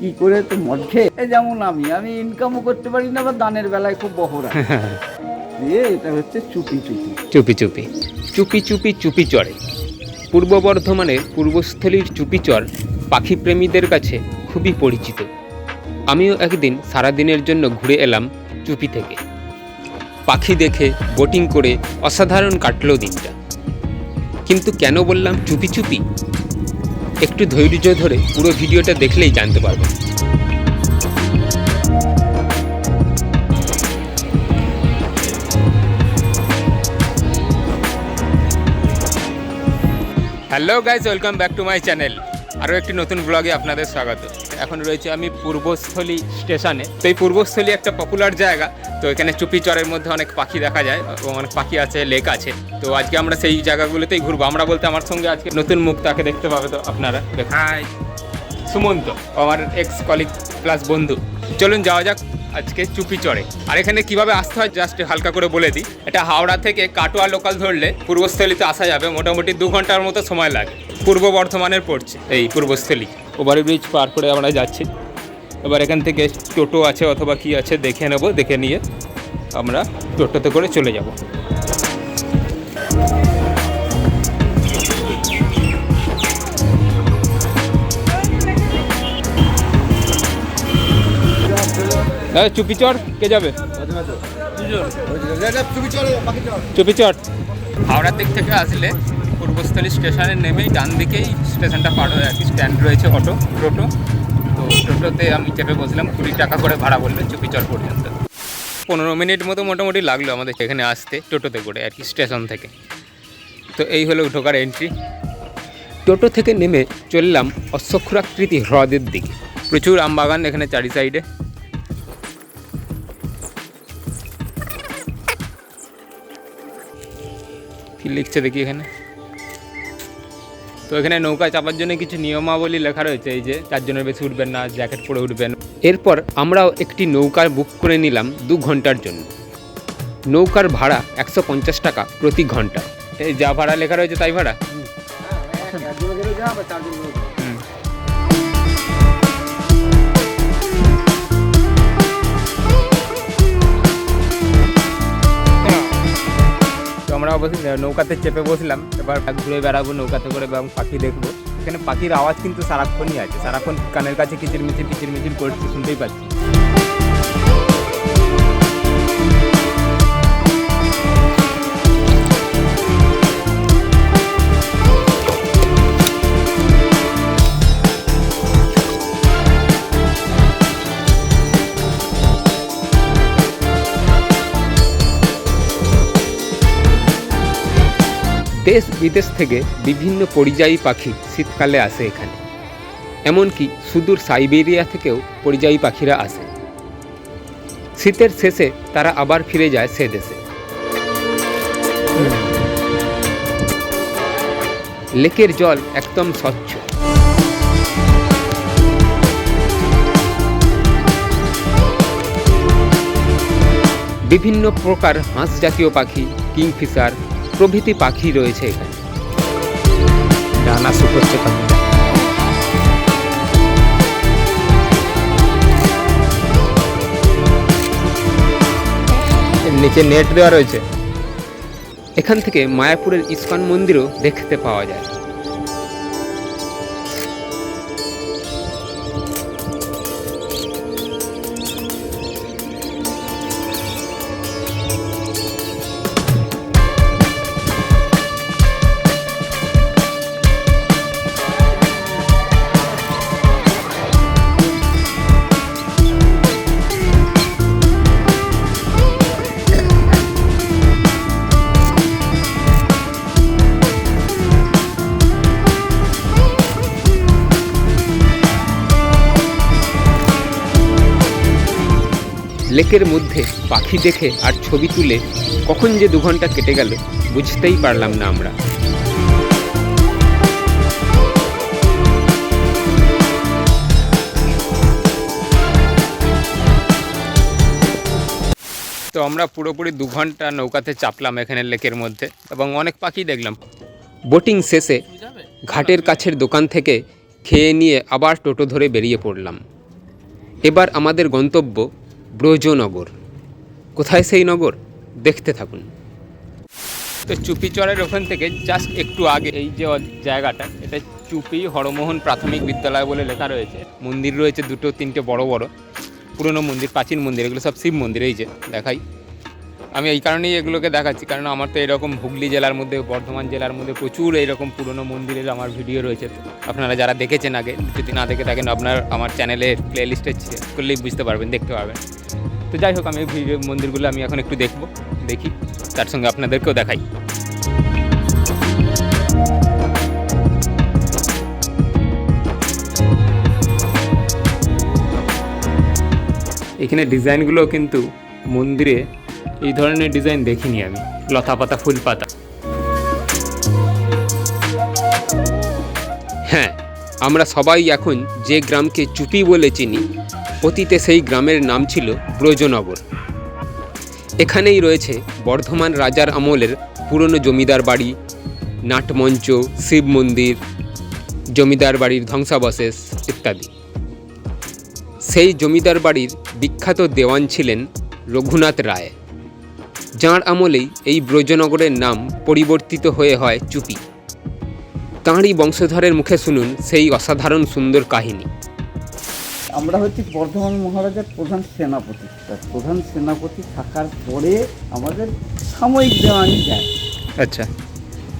কি করে তো মদ খেয়ে? যেমন আমি আমি ইনকামও করতে পারি না বা দানের বেলায় খুব বহরা। দিয়ে এটা হচ্ছে চুপি চুপি। চুপি চুপি। চুপি চুপি চুপি চড়ে পূর্ব বর্ধমানের পূর্বস্থলীর চুপিচর পাখি প্রেমীদের কাছে খুবই পরিচিত। আমিও একদিন সারাদিনের জন্য ঘুরে এলাম চুপি থেকে। পাখি দেখে বোটিং করে অসাধারণ কাটলো দিনটা। কিন্তু কেন বললাম চুপি চুপি? একটু ধৈর্য ধরে পুরো ভিডিওটা দেখলেই জানতে পারবেন hello guys welcome back to my channel আরও একটি নতুন ব্লগে আপনাদের স্বাগত। এখন রয়েছে আমি পূর্বস্থলী স্টেশনে। তো এই পূর্বস্থলী একটা পপুলার জায়গা তো এখানে চুপিচরের মধ্যে অনেক পাখি দেখা যায় এবং অনেক পাখি আছে লেক আছে। তো আজকে আমরা সেই জায়গাগুলোতেই ঘুরবো। আমরা বলতে আমার সঙ্গে আজকে নতুন মুখ তাকে দেখতে পাবে তো আপনারা। হাই সুমন্ত আমার এক্স কলিগ প্লাস বন্ধু। চলুন যাওয়া যাক আজকে চুপি চড়ে আর এখানে কীভাবে আসতে হয় জাস্ট হালকা করে বলে দিই। এটা হাওড়া থেকে কাটোয়া লোকাল ধরলে পূর্বস্থলীতে আসা যাবে। মোটামুটি দু ঘণ্টার মতো সময় লাগে। পূর্ব বর্ধমানের পড়ছে এই পূর্বস্থলী। ওভার ব্রিজ পার করে আমরা যাচ্ছি। এবার এখান থেকে টোটো আছে অথবা কি আছে দেখে নেব দেখে নিয়ে আমরা টোটোতে করে চলে যাব। দাদা চুপিচর কে যাবে? চুপিচর। হাওড়ার দিক থেকে আসলে পূর্বস্থলী স্টেশনে নেমেই ডান দিকেই স্টেশনটা পার হয়ে আর কি স্ট্যান্ড রয়েছে অটো, টোটো। তো টোটোতে আমি চেপে বসলাম কুড়ি টাকা করে ভাড়া বললেন চুপিচর পর্যন্ত। পনেরো মিনিট মতো মোটামুটি লাগল আমাদের এখানে আসতে, টোটোতে করে আর কি স্টেশন থেকে। তো এই হলো ঢোকার এন্ট্রি টোটো থেকে নেমে চললাম অশ্বক্ষুরাকৃতি হ্রদের দিকে। প্রচুর আমবাগান এখানে চারি সাইডে লিখছে দেখি এখানে? তো এখানে নৌকা চাপার জন্য কিছু নিয়মাবলী লেখা রয়েছে, এই যে চারজনের বেশি উঠবেন না, জ্যাকেট পরে উঠবেন। এরপর আমরাও একটি নৌকা বুক করে নিলাম দু ঘণ্টার জন্য। নৌকার ভাড়া একশো পঞ্চাশ টাকা প্রতি ঘণ্টা। এই যা ভাড়া লেখা রয়েছে তাই ভাড়া? অবশ্যই নৌকাতে চেপে বসলাম, এবার ঘুরে বেড়াবো নৌকাতে করে এবং পাখি দেখব। এখানে পাখির আওয়াজ কিন্তু সারাক্ষণই আছে, সারাক্ষণ কানের কাছে কিচির মিচির কিচির মিচির করছে, শুনতেই পাচ্ছি। বিদেশ থেকে বিভিন্ন পরিযায়ী পাখি শীতকালে আসে এখানে। এমনকি সুদূর সাইবেরিয়া থেকেও পরিযায়ী পাখিরা আসে। শীতের শেষে তারা আবার ফিরে যায় সে দেশে। লেকের জল একদম স্বচ্ছ। বিভিন্ন প্রকার হাঁস জাতীয় পাখি, কিংফিশার প্রভৃতি পাখি রয়েছে এখানে। শুকোচ্ছে পাখি এর নিচে নেট দেওয়া রয়েছে। এখান থেকে মায়াপুরের ইস্কন মন্দিরও দেখতে পাওয়া যায়। লেকের মধ্যে পাখি দেখে আর ছবি তুলে কখন যে দু ঘণ্টা কেটে গেল, বুঝতেই পারলাম না আমরা। তো আমরা পুরোপুরি দু ঘণ্টা নৌকাতে চাপলাম এখানে লেকের মধ্যে এবং অনেক পাখি দেখলাম। বোটিং শেষে ঘাটের কাছের দোকান থেকে খেয়ে নিয়ে আবার টোটো ধরে বেরিয়ে পড়লাম। এবার আমাদের গন্তব্য ব্রজনগর কোথায় সেই নগর? দেখতে থাকুন। তো চুপি চুপিচরের ওখান থেকে জাস্ট একটু আগে এই যে জায়গাটা, এটা চুপি হরমোহন প্রাথমিক বিদ্যালয় বলে লেখা রয়েছে। মন্দির রয়েছে দুটো, তিনটে বড় বড়। পুরনো মন্দির, প্রাচীন মন্দির, এগুলো সব শিব মন্দির, এই যে দেখাই। আমি এই কারণেই এগুলোকে দেখাচ্ছি, কারণ আমার তো এরকম হুগলি জেলার মধ্যে, বর্ধমান জেলার মধ্যে প্রচুর এইরকম পুরনো মন্দিরের আমার ভিডিও রয়েছে। আপনারা যারা দেখেছেন আগে, যদি না দেখে থাকেন, আপনার আমার চ্যানেলের প্লে লিস্টে করলেই বুঝতে পারবেন, দেখতে পারবেন। তো যাই হোক, আমি মন্দিরগুলো আমি এখন একটু দেখব, দেখি, তার সঙ্গে আপনাদেরকেও দেখাই। এখানে ডিজাইনগুলো কিন্তু মন্দিরে এই ধরনের ডিজাইন দেখিনি আমি লতা পাতা ফুল পাতা আমরা সবাই এখন যে গ্রামকে চুপি বলে চিনি, অতীতে সেই গ্রামের নাম ছিল ব্রজনগর। এখানেই রয়েছে বর্ধমান রাজার আমলের পুরনো জমিদার বাড়ি, নাটমঞ্চ, শিব মন্দির, জমিদার বাড়ির ধ্বংসাবশেষ ইত্যাদি। সেই জমিদার বাড়ির বিখ্যাত দেওয়ান ছিলেন রঘুনাথ রায়, যাঁর আমলেই এই ব্রজনগরের নাম পরিবর্তিত হয়ে হয় চুপি। তাঁরই বংশধরের মুখে শুনুন সেই অসাধারণ সুন্দর কাহিনী। আমরা হচ্ছি বর্ধমান মহারাজার প্রধান সেনাপতি। প্রধান সেনাপতি থাকার পরে আমাদের সাময়িক দেওয়ানি যায় আচ্ছা।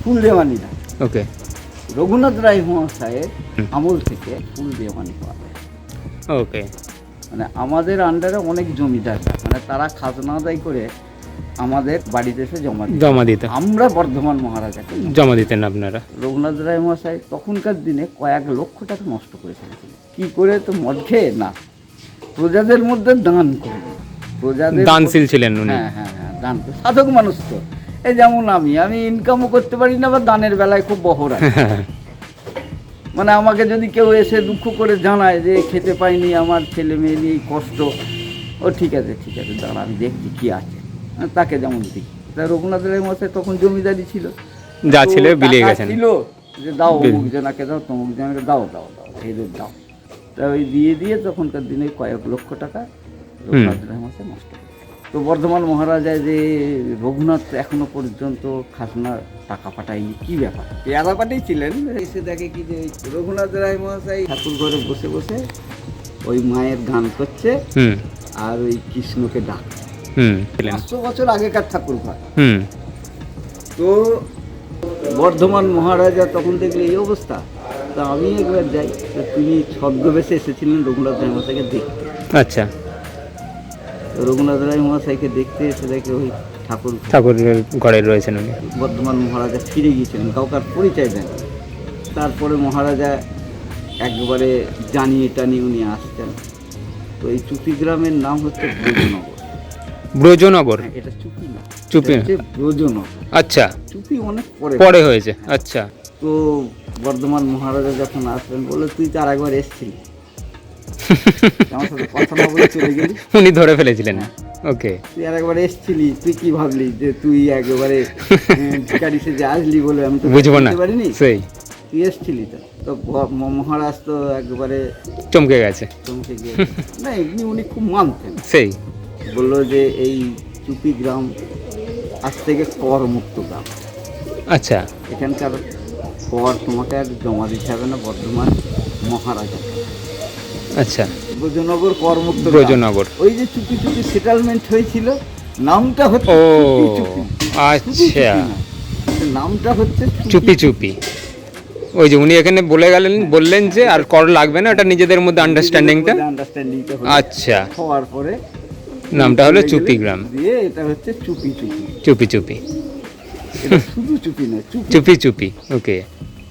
ফুল দেওয়ানি না ওকে। রঘুনাথ রায় মহাশয়ের আমল থেকে ফুল দেওয়ানি পাওয়া যায়। ওকে। মানে আমাদের আন্ডারে অনেক জমিদার। মানে তারা খাজনা আদায় করে আমাদের বাড়িতে এসে জমা জমা দিতে। আমরা বর্ধমান মহারাজাকে জমা দিতেন আপনারা। রঘুনাথ রায় মহাশয় তখনকার দিনে কয়েক লক্ষ টাকা নষ্ট করে ফেলেছিল কি করে তো মদ খেয়ে? না। প্রজাদের মধ্যে দান করে প্রজাদের দানশীল ছিলেন উনি। হ্যাঁ হ্যাঁ হ্যাঁ দান সাধক মানুষ তো। এই যেমন আমি আমি ইনকামও করতে পারি না বা দানের বেলায় খুব বহর মানে আমাকে যদি কেউ এসে দুঃখ করে জানায় যে খেতে পাইনি আমার ছেলে মেয়ে নিয়ে কষ্ট। ও ঠিক আছে ঠিক আছে দাঁড়া আমি দেখছি কি আছে। তাকে যেমন দিই। তা রঘুনাথ রায় মশাই তখন জমিদারি ছিল। যা ছিল বিলিয়ে গেছেন। ছিল যে দাও অমুক জনাকে দাও তমুক জনাকে দাও দাও দাও এদের দাও। তা ওই দিয়ে দিয়ে তখনকার দিনে কয়েক লক্ষ টাকা রঘুনাথ রায় মশাই নষ্ট তো বর্ধমান মহারাজায় যে রঘুনাথ এখনও পর্যন্ত খাজনা টাকা পাঠায়নি কি ব্যাপার? পেয়ারা পাঠাই ছিলেন এসে দেখে কি যে রঘুনাথ রায় মহাশয় ঠাকুর ঘরে বসে বসে ওই মায়ের গান করছে আর ওই কৃষ্ণকে ডাক হুম। পাঁচশো বছর আগেকার ঠাকুর ঘর। হুম। তো বর্ধমান মহারাজা তখন দেখলে এই অবস্থা। তা আমি একবার যাই তো তিনি ছদ্মবেশে এসেছিলেন রঘুনাথ রায় মহাশয়কে দেখতে। আচ্ছা। রঘুনাথ রায় মহাশাইকে দেখতে এসে দেখে ওই ঠাকুর ঠাকুরের ঘরে রয়েছেন উনি। বর্ধমান মহারাজা ফিরে গিয়েছিলেন কাউকার পরিচয় দেন তারপরে মহারাজা একবারে জানিয়ে টানিয়ে উনি আসতেন তো এই চুপি গ্রামের নাম হচ্ছে ব্রজনগর ব্রজনগর। হ্যাঁ, এটা চুপি না। চুপি ব্রজনগর। আচ্ছা। চুপি অনেক পরে। পরে হয়েছে আচ্ছা। তো বর্ধমান মহারাজা যখন আসলেন বলে তুই তো আর একবার এসছিলি। আমার সাথে কথা না বলে চলে গেলি। উনি ধরে ফেলেছিলেন ওকে। তুই আর একবার এসছিলি তুই কি ভাবলি যে তুই একেবারে উম, ভিখারি সেজে আসলি বলে আমি তো বুঝব না। পারিনি? সেই। তুই এসছিলি তো। তো মহারাজ তো একেবারে চমকে গেছে। চমকে গিয়ে না এমনি উনি খুব মানতেন। সেই। বলল যে এই চুপি গ্রাম আজ থেকে কর মুক্ত গ্রাম। আচ্ছা। এখানকার কর তোমাকে আর জমা দিতে হবে না বর্ধমান মহারাজা। আচ্ছা। ব্রজনগর করমুক্ত। ব্রজনগর। ওই যে চুপি চুপি সেটেলমেন্ট হয়েছিল নামটা হচ্ছে ও আচ্ছা। নামটা হচ্ছে চুপি চুপি ওই যে উনি এখানে বলে গেলেন বললেন যে আর কর লাগবে না এটা নিজেদের মধ্যে আন্ডারস্ট্যান্ডিংটা আচ্ছা। হওয়ার পরে নামটা হলো চুপি গ্রাম। দিয়ে এটা হচ্ছে চুপি চুপি। চুপি চুপি। শুধু চুপি না চুপি। চুপি চুপি ওকে।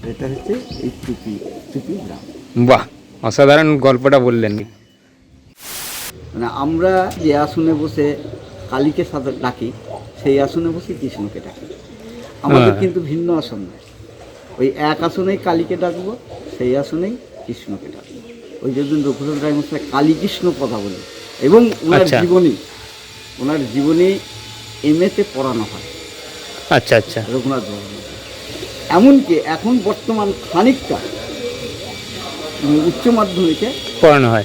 এটা হচ্ছে এই চুপি চুপি গ্রাম। বাহ অসাধারণ গল্পটা বললেন। মানে আমরা যে আসনে বসে কালীকে সাথে ডাকি সেই আসনে বসে কৃষ্ণকে ডাকি। আমাদের হ্যাঁ। কিন্তু ভিন্ন আসন নয় ওই এক আসনেই কালীকে ডাকবো সেই আসনেই কৃষ্ণকে ডাকবো। ওই যেদিন রঘুনাথ রায় মশাই কালী কৃষ্ণ কথা বলে এবং ওনার আচ্ছা। জীবনী ওনার জীবনী এম এমএতে পড়ানো হয়। আচ্ছা আচ্ছা। রঘুনাথ বাবু এমনকি এখন বর্তমান খানিকটা উচ্চ মাধ্যমিকে পড়ানো হয়।